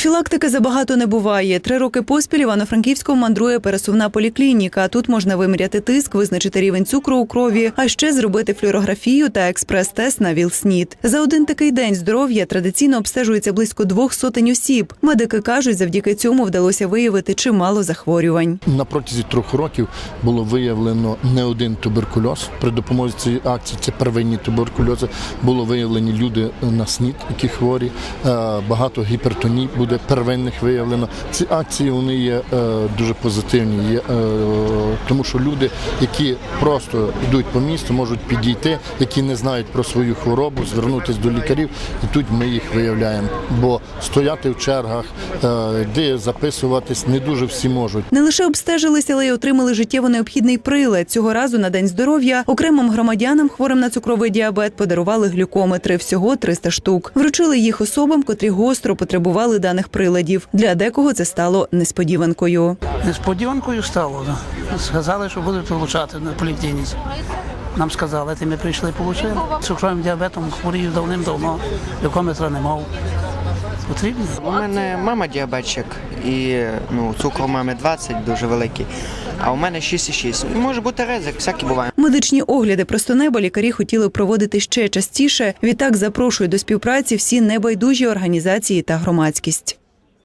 Профілактики забагато не буває. Три роки поспіль Івано-Франківському мандрує пересувна поліклініка. Тут можна виміряти тиск, визначити рівень цукру у крові, а ще зробити флюорографію та експрес-тест на ВІЛ-СНІД. За один такий день здоров'я традиційно обстежується близько двох сотень осіб. Медики кажуть, завдяки цьому вдалося виявити чимало захворювань. На протязі трьох років було виявлено не один туберкульоз. При допомозі цієї акції це первинні туберкульози. Було виявлені люди на СНІД, які хворі. Е, Багато гіпертоній буде первинних виявлено. Ці акції вони є е, дуже позитивні, є, е, тому що люди, які просто йдуть по місту, можуть підійти, які не знають про свою хворобу, звернутися до лікарів, і тут ми їх виявляємо. Бо стояти в чергах, де записуватись, не дуже всі можуть. Не лише обстежилися, але й отримали життєво необхідний прилад. Цього разу на день здоров'я окремим громадянам, хворим на цукровий діабет, подарували глюкометри всього 300 штук. Вручили їх особам, котрі гостро потребували даних приладів. Для декого це стало несподіванкою. Несподіванкою стало. Сказали, що будуть вилучати на поліклініці. Нам сказали, ти ми прийшли отримали. Цукровим діабетом хворію давним-давно, лікометра не мав. Потрібно. У мене мама діабетчик і ну, цукор у мами 20 дуже великий, а у мене 6,6. Може бути ризик, всякі буває. Медичні огляди просто неба лікарі хотіли проводити ще частіше. Відтак запрошують до співпраці всі небайдужі організації та громадськість.